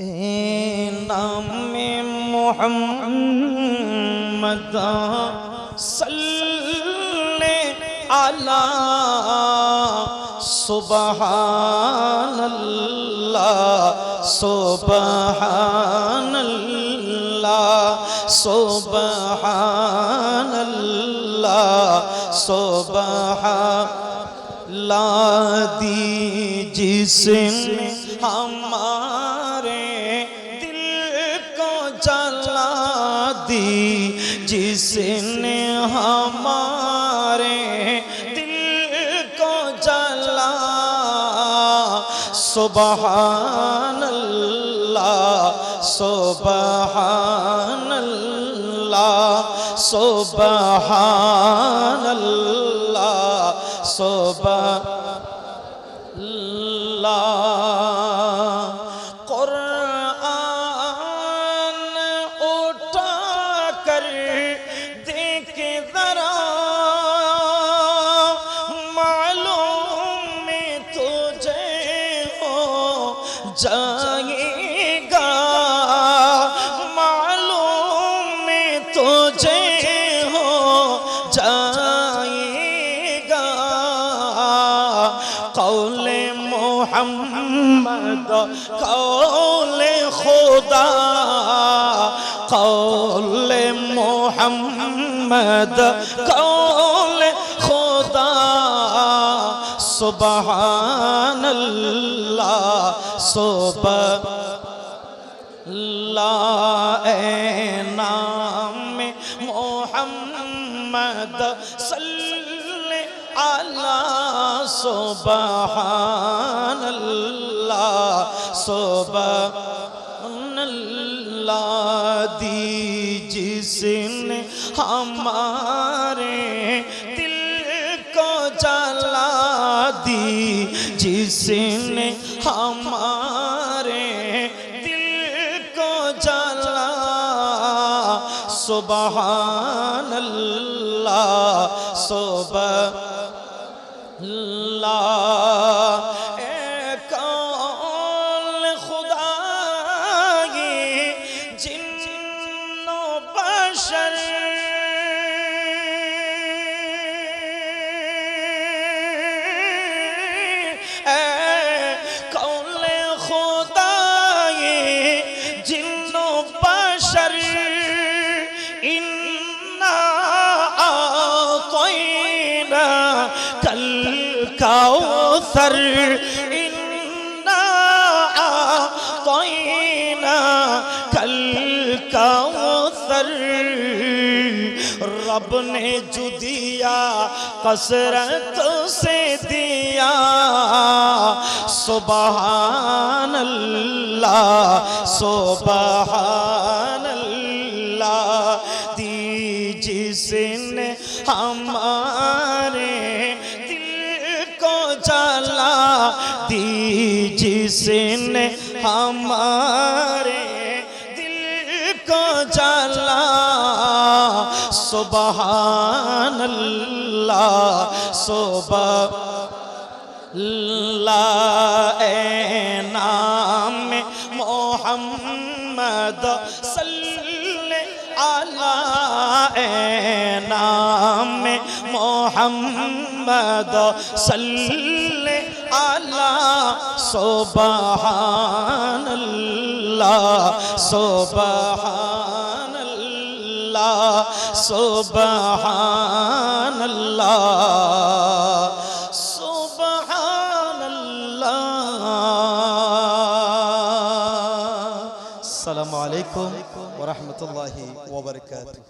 إمام محمد صل على سبحان الله سبحان الله سبحان الله سبحان لا دي جسم ہمارا کو جلا دی، جس نے ہمارے دل کو جلا۔ سبحان اللہ سبحان اللہ سبحان اللہ سبحان اللہ۔ دیکھ ذرا معلوم میں تجھے ہو جائے گا۔ معلوم میں تجھے ہو جائے گا۔ قول محمد، قول خدا۔ قول محمد قول خدا سبحان اللہ سبحان اللہ اے نام محمد صلی علی سبحان اللہ سبحان اللہ دی جس ہمارے دل کو جلا دی، جس نے ہمارے دل کو جلا۔ سبحان اللہ سبحان اللہ۔ اے کون خدا یہ جن و بشر کل کوثر انا اعطینا کل کوثر رب نے جو دیا کسرت سے دیا سبحان اللہ سبحان دی جس نے ہمارے دل کو جلا سبحان اللہ سبحان اللہ، اے نام محمد صلی علی اے نام محمد صلی علی سبحان الله سبحان الله سبحان الله سبحان الله السلام عليكم ورحمة الله وبركاته.